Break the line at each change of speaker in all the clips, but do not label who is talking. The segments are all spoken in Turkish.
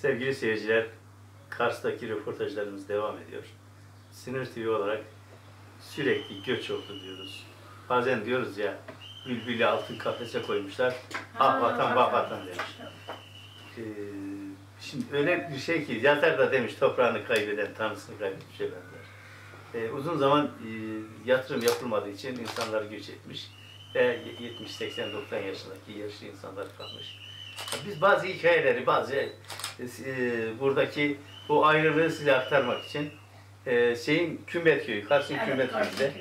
Sevgili seyirciler, Kars'taki röportajlarımız devam ediyor. Sinir TV olarak sürekli göç oldu diyoruz. Bazen diyoruz ya, bülbülü altın kafese koymuşlar, ah vatan vah vatan demiş. Ee, şimdi öyle bir şey ki, yazar da demiş toprağını kaybeden, tanrısını kaybetmişe benzer. Ee, uzun zaman e, yatırım yapılmadığı için insanlar göç etmiş ve 70, 80, 90 yaşındaki yaşlı insanlar kalmış. Biz bazı hikayeleri, bazı e, buradaki bu ayrılığı size aktarmak için e, şeyin Kümbet Köyü, Kars'ın
Evet,
Kümbet Köyü'nde.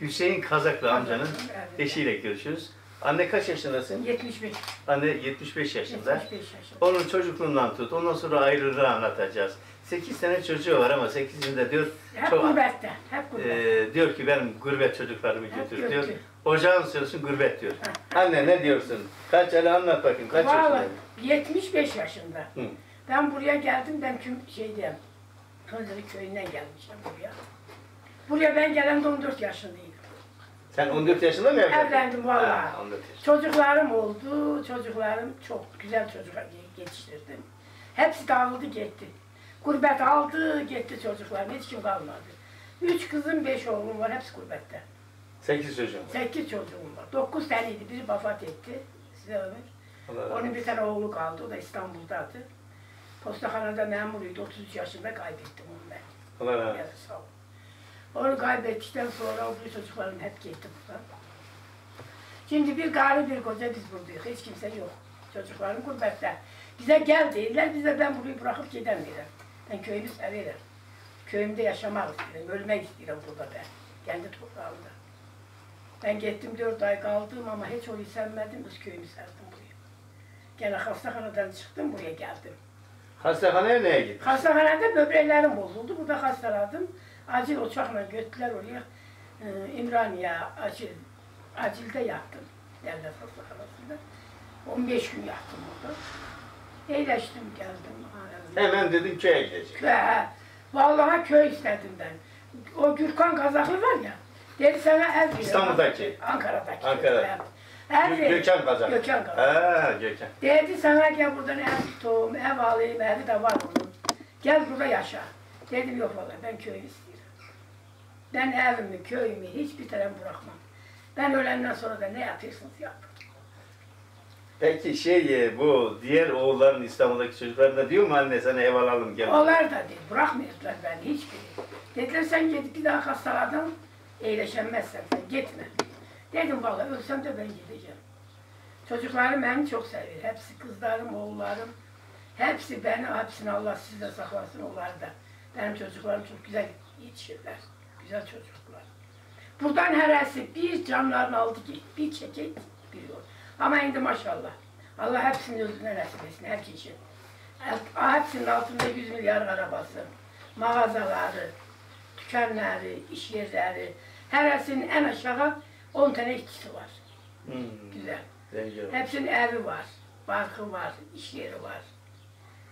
Hüseyin Kazaklı amcanın
Evet.
eşiyle görüşürüz. Anne kaç yaşındasın?
75.
Anne 75 yaşında.
75 yaşında.
Onun çocukluğundan tut, ondan sonra ayrılığı anlatacağız. 8 tane çocuğu var ama 8'inde diyor,
Hep
çok,
gurbette. Hep gurbette.
e, diyor ki ben gurbet çocuklarımı
Hep
götür diyor. Ocağın sözü gurbet diyor. Anne ne diyorsun? Kaç hele anlat bakayım kaç
Vallahi
yaşındaydın?
75 yaşında.
Hı.
Ben buraya geldim, ben küm şeyde, Hınzırı köyünden gelmişim buraya. Buraya ben gelende 14 yaşındayım.
Sen 14 yaşında mı evlendin?
Evlendim vallahi.
Ha, 14 yaşında.
Çocuklarım oldu, çocuklarım çok güzel çocuklar yetiştirdim. Hepsi dağıldı gitti. Gurbet aldı gitti çocuklarım, hiç kim kalmadı. Üç kızım, beş oğlum var, hepsi gurbette.
8 çocuğum var.
Sekiz çocuğum var. Dokuz taneydi, biri vefat etti. Size ömür. Onun bir tane oğlu kaldı, o da İstanbul'daydı. Postaxanada məmur idi, 33 yaşında qaybetdim onu mən.
Allah razı olsun.
Onu qaybetdikdən sonra o bir çocuklarım hep getdi buradan. Şimdi bir qarı bir qoca biz buradayıq, heç kimsə yox. Çocuklarım qurbətdə. Bizə gəl deyirlər, bizə ben burayı bırakıp gedəmirəm. Ben köyümü severim. Köyümdə yaşamaq istəyirəm, ölmək istəyirəm burada ben. Kendi toprağımda. Ben getdim 4 ay kaldım ama hiç orayı sevmedim, öz köyümü sevdim buraya. Gene hastaxanadan çıxdım, buraya geldim.
Hastahaneye neye gittin?
Hastanede böbreklerim bozuldu. Burada hastaladım. Acil uçakla götürdüler oraya. Ee, İmraniye acil, acilde yattım. Devlet hastanesinde. 15 gün yattım orada. İyileştim geldim.
Hemen dedim köye gideceğim.
Köy, vallahi köy istedim ben. O Gürkan Kazaklı var ya. Dedi sana ev veriyorum.
İstanbul'daki?
Ankara'daki.
Ankara.
Ev
Gö-
ver.
Gökhan Kazak.
Gökhan Kazak.
Ha Gökhan.
Dedi sana gel buradan ev tutayım, ev alayım, evi de var onun. Gel burada yaşa. Dedim yok valla ben köyü istiyorum. Ben evimi, köyümü hiçbir taraf bırakmam. Ben ölenden sonra da ne yapıyorsunuz yapın.
Peki şey e, bu diğer oğulların İstanbul'daki çocukların da diyor mu anne sana ev alalım gel.
Onlar da değil, bırakmıyorlar beni hiçbiri. Dediler sen git bir daha hastaladın, iyileşemezsen sen gitme. Dedim valla ölsem de ben gideceğim. Çocuklarım beni çok seviyor. Hepsi kızlarım, oğullarım. Hepsi beni, hepsini Allah size saklasın onlar da. Benim çocuklarım çok güzel yetişirler. Güzel çocuklar. Buradan heresi bir canlarını aldı ki bir çekek bir yol. Ama indi maşallah. Allah hepsinin özüne nasip etsin herkesin. Hepsinin altında 100 milyar arabası, mağazaları, dükkanları, iş yerleri. Herasının en aşağı 10 tane işçisi var.
Hmm,
Güzel.
zengin.
Hepsinin evi var, barkı var, iş yeri var.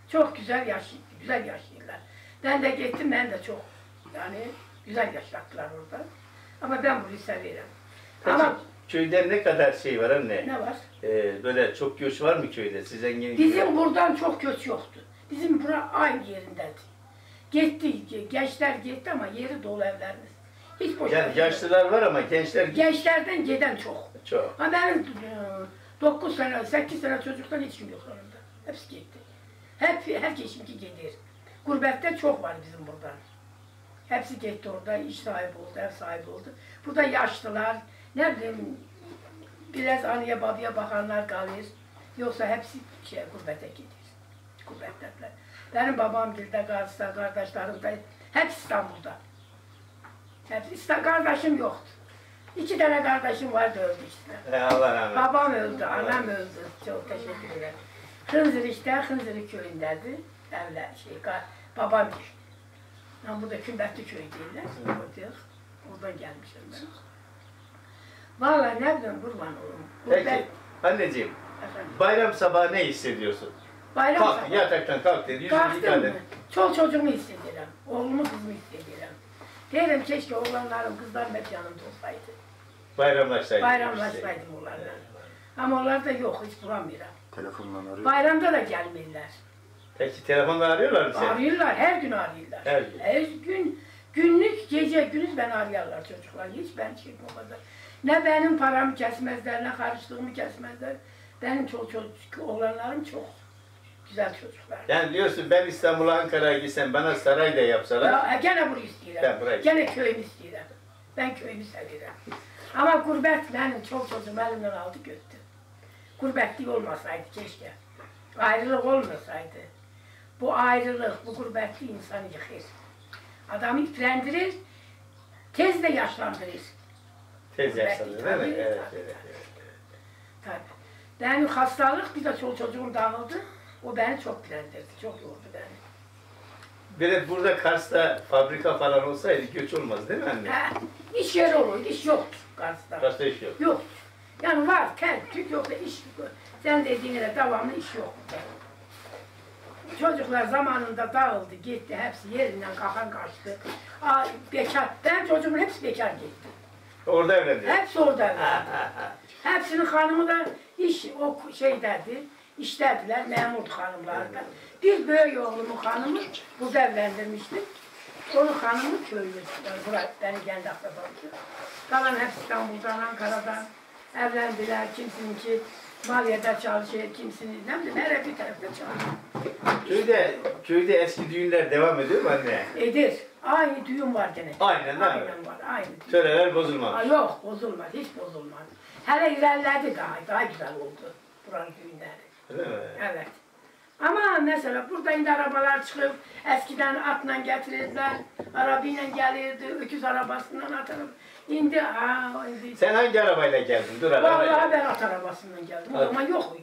Çok güzel yaşıyor, güzel yaşıyorlar. Ben de gittim, ben de çok yani güzel yaşattılar orada. Ama ben burayı severim.
Peki
Ama
köyde ne kadar şey var anne?
ne var?
Ee, böyle çok göç var mı köyde? Siz zengin
Bizim buradan çok göç yoktu. Bizim bura aynı yerindeydi. Gitti, gençler gitti ama yeri dolu evlerimiz. Heç boş. Yəni
yaşlılar var amma gənclər
Gənclərdən gedən çox.
Çox.
Amma mənim 9 e, sənə, 8 sənə çocuqdan heç kim yox yanımda. Hepsi getdi. Hep, hər keçimki gedir. Qurbətdə çox var bizim burada. Hepsi getdi orada, iş sahibi oldu, ev sahibi oldu. Burada yaşlılar, ne bileyim, biraz anıya babaya bakanlar kalır. Yoksa hepsi şey, gurbete gidiyor. Gurbetteler. Benim babam gilde, Gazda, kardeşlerim de hepsi İstanbul'da. Hepsi kardeşim yoktu. İki tane kardeşim vardı öldü işte.
Ee, Allah rahmet.
Babam öldü, anam öldü. Çok teşekkür ederim. Hınzır işte, Hınzırı köyündendi. Evler, şey, babam değil. Ben burada Kümbetli köyü değiller. Oradan gelmişim ben. Vallahi ne bileyim kurban olurum.
Peki anneciğim
Efendim,
bayram sabahı ne hissediyorsun?
bayram
Kalk
sabahı.
yataktan kalk dedi. Yüzünü
Kalktım
yıka
mı?
dedi.
Çok çocuğumu hissediyorum. Oğlumu kızımı hissediyorum. Derim keşke oğlanlarım, kızlarım hep yanımda olsaydı.
Bayramlaşsaydık.
Bayramlaşsaydım onlarla. Ama onlar da yok, hiç bulamıyorum.
Telefonla arıyor.
Bayramda da gelmiyorlar.
Peki telefonla arıyorlar mı seni?
Arıyorlar, her gün arıyorlar.
Her gün.
Her gün, günlük, gece gündüz ben arıyorlar çocuklar. Hiç ben şey o kadar. Ne benim paramı kesmezler, ne karıştığımı kesmezler. Benim çok çocuk, oğlanlarım çok güzel çocuklar.
Yani diyorsun ben İstanbul'a Ankara'ya gitsem bana saray da yapsalar.
Ya, gene burayı istiyorum.
Ben burayı
Gene köyümü istiyorum. Ben köyümü seviyorum. Ama gurbet benim çok çocuğum elimden aldı götürdü. Gurbetlik olmasaydı keşke. Ayrılık olmasaydı. Bu ayrılık, bu gurbetli insanı yıkır. Adamı yıprandırar, tez de yaşlandırır.
Tez yaşlanıyor değil mi? Evet,
tabii,
evet.
Tabii. Benim hastalık, bir de çok çocuğum dağıldı. O beni çok yıprandırdı, çok yordu beni.
De burada Kars'ta fabrika falan olsaydı göç olmaz değil mi anne?
Ha, iş yeri olurdu, iş yoktu Kars'ta.
Kars'ta iş yok.
Yok. Yani var, tük yok da iş yok. Sen dediğin gibi devamlı iş yok. Çocuklar zamanında dağıldı, gitti. Hepsi yerinden kalkan kaçtı. Aa, bekar. Ben çocuğumun hepsi bekar gitti.
Orada evlendi.
Hepsi orada. Hepsinin hanımı da iş o şeydedi. İşlediler, memur hanımlar da. Bir büyük oğlumun hanımı burada evlendirmiştim. Onun hanımı köylü. Buraya, beni kendi akrabamdı. Kalan hepsi İstanbul'dan, Ankara'dan evlendiler. Kimisininki Maliye'de çalışıyor, kimisinin ne bileyim her bir tarafta çalışıyor.
Köyde, köyde eski düğünler devam ediyor mu anne?
Edir. Aynı düğün var gene.
Aynen değil mi?
Aynen var, aynı düğün.
Töreler
Aa,
bozulmamış.
yok bozulmaz, hiç bozulmaz. Hele ilerledi daha, daha güzel oldu buranın düğünleri.
Mi?
Evet. Ama mesela burada indi arabalar çıkıp eskiden atla getirirdiler, arabayla gelirdi, öküz arabasından atarım. İndi, aa, indi.
Sen hangi arabayla geldin? Dur
Vallahi
arabayla.
ben at arabasından geldim. O zaman yok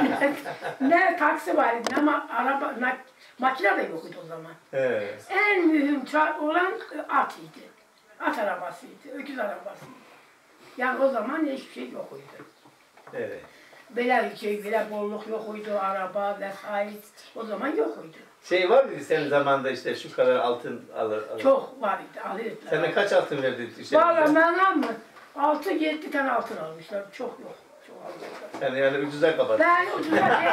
ne, ne taksi var idi, ne ma- araba, ne, makine de yoktu o zaman.
Evet.
En mühim olan at idi. At arabasıydı, öküz arabasıydı. Yani o zaman hiçbir şey yok idi.
Evet.
Böyle şey, böyle bolluk yok idi, araba vesaire. O zaman yok idi.
Şey var mıydı senin zamanında işte şu kadar altın alır. alır.
Çok var idi, alırdılar.
Sana kaç altın verdi? Işte,
Valla bana mı? Altı, yedi tane altın almışlar. Çok yok. Çok almışlar.
Yani, yani ucuza kapat.
Ben ucuza değil.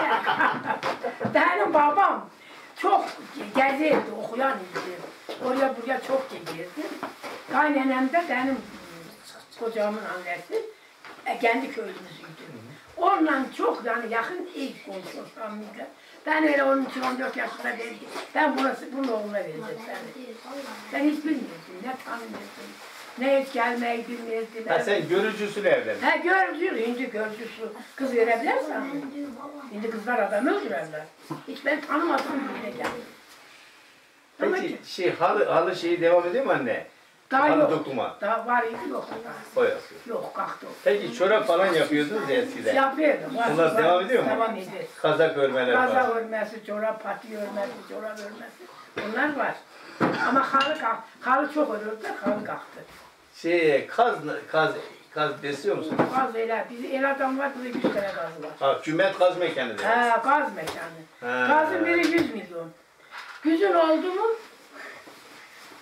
Benim babam çok gezirdi, okuyan idi. Oraya buraya çok gezirdi. Kaynenem de benim kocamın annesi e, kendi köylümüzüydü. Onunla çok yani yakın ilk konuşuyor samimiyle. Ben öyle onun için 14 yaşında dedim. Ben burası bunun oğluna vereceğim seni. Ben hiç bilmiyordum, ne tanımıyordum. Ne hiç gelmeyi bilmiyordum.
Ha, sen görücüsüyle evlendin.
Ha görücü, şimdi görücüsü. Kız verebilirsen. Şimdi kızlar adamı öldürürler. Hiç ben tanımadığım birine geldim. Ama
Peki şey halı, halı şeyi devam ediyor mu anne?
Daha
halı
yok.
dokuma.
Daha var idi yok.
O yapıyor.
Yok kalktı.
Peki çorap falan yapıyordunuz ya eskiden.
Yapıyordum. var,
Bunlar
var,
devam ediyor mu?
Devam ediyor.
Kazak örmeler
Kaza
falan.
örmesi, çorap, pati örmesi, çorap örmesi. Bunlar var. Ama halı kalk, halı çok örürdüler, halı kalktı.
Şey kaz, kaz, kaz besliyor musun?
Gaz öyle, bizim el adam var, burada 100 tane gazı var.
Ha, kümet kaz mekanı diyor.
Ha, gaz mekanı.
Ha.
Gazın biri 100 milyon. Güzün oldu mu,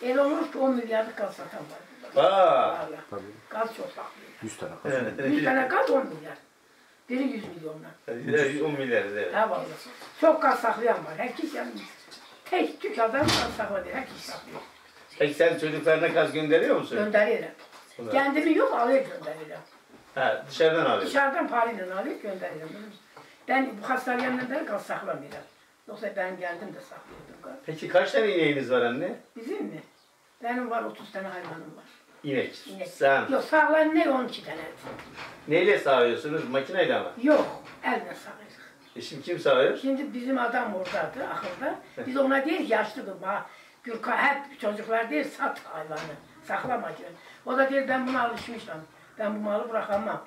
el olur ki 10 milyarlık gaz satan var.
Aa.
Vallahi. Gaz çok saklıyor.
100 tane
Evet.
100 tane gaz 10 milyar. Biri 100 milyondan.
10 milyar evet.
Ha vallahi. Çok gaz saklayan var. Herkes yani tek tük adam gaz saklıyor. Herkes saklıyor.
Peki sen çocuklarına kaz gönderiyor musun?
Gönderirim.
Bunlar.
Kendimi yok alıyor gönderirim.
Ha, dışarıdan alıyorsun.
Dışarıdan parayla alıyor gönderirim. Ben bu beri gaz saklamıyorum. Yoksa ben kendim de saklıyordum gaz.
Peki kaç tane ineğiniz var anne?
Benim var 30 tane hayvanım var.
İnek.
İnek.
Sen
Yok sağlar ne 12 tane.
neyle sağıyorsunuz? Makineyle mi?
Yok elle sağlıyoruz.
E şimdi kim sağıyor?
Şimdi bizim adam oradaydı akılda. Biz ona değil yaşlıdır. Ha, Gürka hep çocuklar değil sat hayvanı. Saklama diyor. O da diyor ben buna alışmışım. Ben bu malı bırakamam.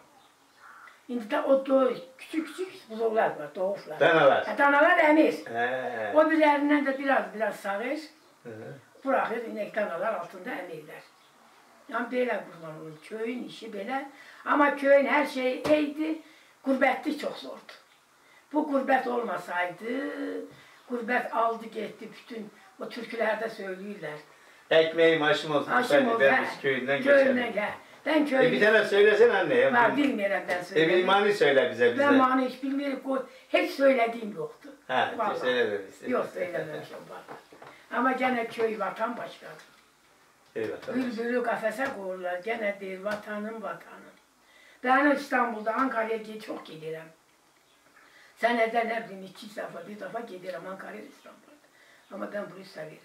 Şimdi de o doğu, küçük küçük buzovlar var, doğuşlar.
Danalar.
Ha, Danalar emir.
He.
O birilerinden de biraz biraz sağır.
Hı.
Bırakır inek danalar altında emirler. Yani böyle kurban olur. Köyün işi böyle. Ama köyün her şeyi iyiydi. Gurbetli çok zordu. Bu gurbet olmasaydı, gurbet aldı gitti bütün o türkülerde söylüyorlar.
Ekmeğim aşım olsun.
Aşım
Aşım
oldu.
ben biz köyünden
Köyünden
geçerim.
gel. Ben
E bir tane söylesene anne.
Ben bilmiyorum ben
E bir imani söyle bize bize.
Ben mani hiç bilmiyorum. Hiç söylediğim yoktu.
Ha,
Vallahi.
söylememişsin.
Yok söylememişim. Ama gene köy vatan başka.
Eyvallah.
Bülbülü kafese koyurlar. Gene değil vatanım vatanım. Ben İstanbul'da Ankara'ya çok giderim. Senede ne bileyim iki defa bir defa giderim Ankara'ya İstanbul'da. Ama ben burayı severim.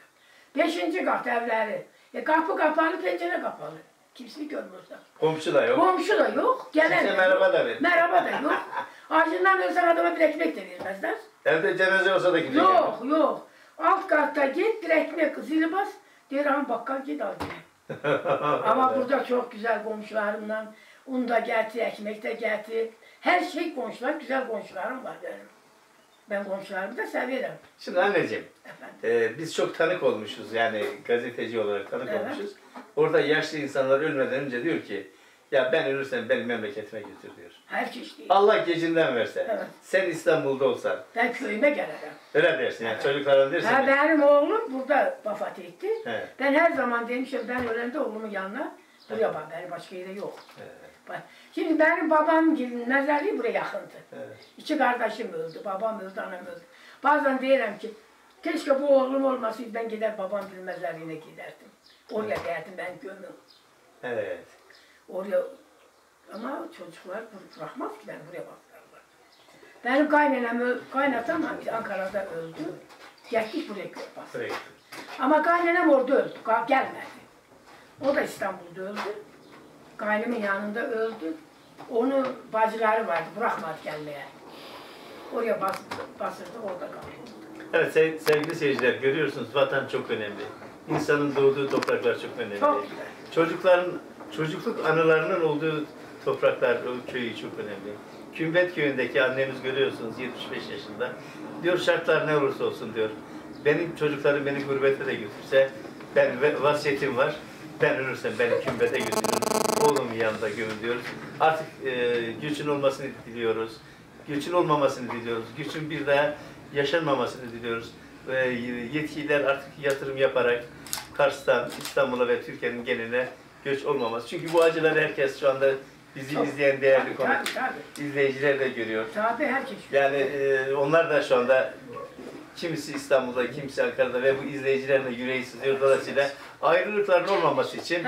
Beşinci kat evleri. E kapı kapalı, pencere kapalı. Kimseyi görmüyorsan.
Komşu da yok.
Komşu da yok, gelen
Kimse merhaba da vermiyor.
Merhaba da yok. Ağacından ölsen adama bir ekmek de vermezler.
Evde cenaze olsa da kimse
Yok, yok. Alt katta git, bir ekmek zili bas. Der han bakkal git al. Ama burada çok güzel komşularımla un da getir, ekmek de getir. Her şey komşular, güzel komşularım var benim. Ben komşularımı da severim.
Şimdi anneciğim, e, biz çok tanık olmuşuz yani gazeteci olarak tanık
Evet.
olmuşuz. Orada yaşlı insanlar ölmeden önce diyor ki, ya ben ölürsem beni memleketime götür diyor.
Her çeşit değil.
Allah gecinden verse,
Evet.
sen İstanbul'da olsan,
Ben köyüme gelirim.
öyle dersin yani çocukların dersin.
Ha, benim oğlum burada vefat etti.
He.
Ben her zaman demişim ben ölende oğlumun yanına buraya bak, benim başka yere yok.
Evet.
Şimdi benim babam mezarlığı buraya yakındı.
Evet.
İki kardeşim öldü, babam öldü, anam öldü. Bazen diyelim ki, keşke bu oğlum olmasaydı ben gider babam bir mezarlığına giderdim. Oraya derdim ben gömüm.
Evet.
Oraya ama çocuklar bırakmaz ki beni buraya baklarlar. Benim kaynanam, öl- kaynatam Ankara'da öldü. Geldik buraya
git.
Ama kaynanam orada öldü, gelmedi. O da İstanbul'da öldü. Kaynımın yanında öldü. Onun bacıları vardı, bırakmadı gelmeye. Oraya bas, basırdı, orada kaldı.
Evet sev- sevgili seyirciler görüyorsunuz vatan çok önemli. İnsanın doğduğu topraklar çok önemli.
Çok güzel.
Çocukların çocukluk anılarının olduğu topraklar, o köyü çok önemli. Kümbet köyündeki annemiz görüyorsunuz 75 yaşında. Diyor şartlar ne olursa olsun diyor. Benim çocuklarım beni gurbete de götürse ben vasiyetim var. Ben ölürsem beni kümbete götürün. Oğlumun yanında gömün diyoruz. Artık e, güçün olmasını diliyoruz. Güçün olmamasını diliyoruz. Güçün bir daha yaşanmamasını diliyoruz. Ve yetkililer artık yatırım yaparak Kars'tan İstanbul'a ve Türkiye'nin geneline göç olmaması. Çünkü bu acıları herkes şu anda bizi
Çok.
izleyen değerli konu
Tabii tabii.
izleyiciler de görüyor.
Tabii herkes.
Yani e, onlar da şu anda kimisi İstanbul'da, kimisi Ankara'da ve bu izleyicilerin de yüreği sızıyor. Dolayısıyla ayrılıkların olmaması için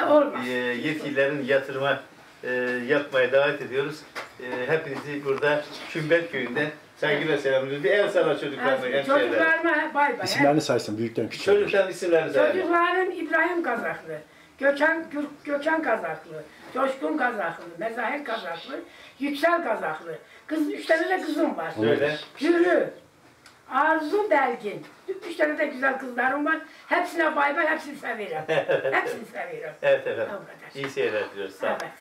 e, yetkililerin yatırıma e, yapmaya davet ediyoruz. E, hepinizi burada Kümbet Köyü'nde saygıyla selamlıyoruz. Bir el salla çocuklarına, hemşehrilerine.
Çocuklarıma bay bay.
İsimlerini saysın büyükten küçüğe.
Çocukların isimlerini sayalım.
Çocuklarım İbrahim Kazaklı, Gür, Gökhan Kazaklı, Coşkun Kazaklı, Mezahir Kazaklı, Yüksel Kazaklı. Kız, üç tane de kızım var.
Söyle.
Hürü, Arzu Belgin. Üç tane de güzel kızlarım var. Hepsine bay bay, hepsini severim. hepsini severim.
Evet efendim. İyi seyirler diliyoruz. Sağ olun.
Evet.